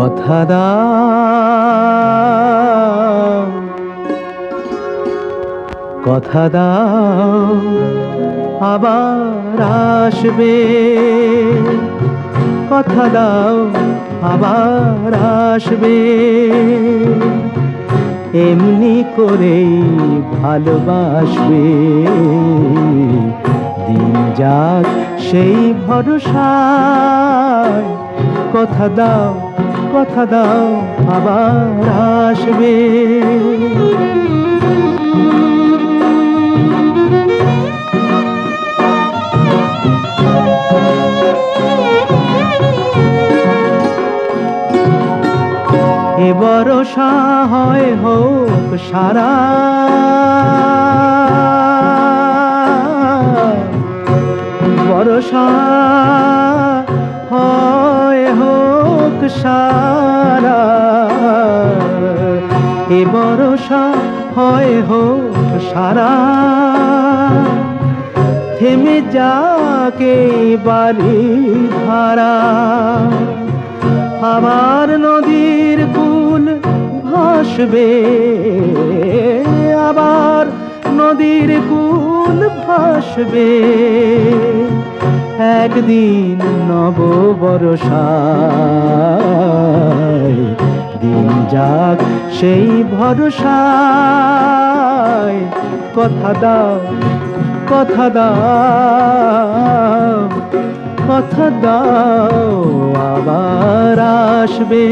কথা দাও কথা দাও, আবার আসবে। কথা দাও, আবার আসবে। এমনি করেই ভালোবাসবে। দিন যাক সেই ভরসায়। কথা দাও কথা দাও আবার আসবে। এ ভরসা হয় হোক সারা। ভরসা সারা এ ভরসা হয় হোক সারা। থেমে যাকে বাড়ি ধারা। আবার নদীর কুল ভাসবে। আবার নদীর কুল ভাসবে। একদিন নব বরসায় দিন যাক সেই ভরসায়। কথা দাও কথা দাও কথা দাও, আবার আসবে।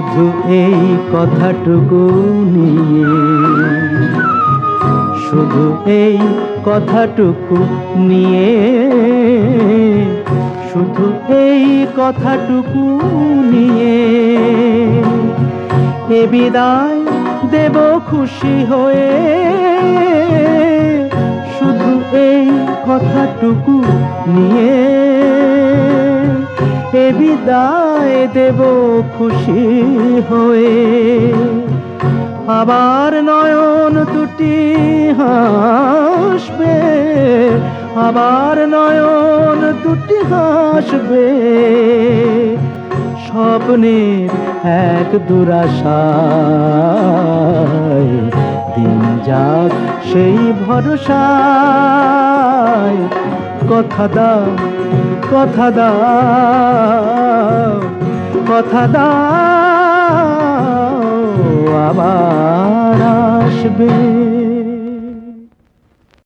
শুধু এই কথাটুকু নিয়ে। শুধু এই কথাটুকু নিয়ে। শুধু এই কথাটুকু নিয়ে। এ বিদায় দেব খুশি হয়ে। শুধু এই কথাটুকু নিয়ে। বিদায় দেব খুশি হয়ে। আবার নয়ন দুটি হাসবে, আবার নয়ন দুটি হাসবে। স্বপ্নের এক দুরাশায় দিন যাক সেই ভরসায়, কথা দাও কথা দাও কথা দাও আবার আসবে।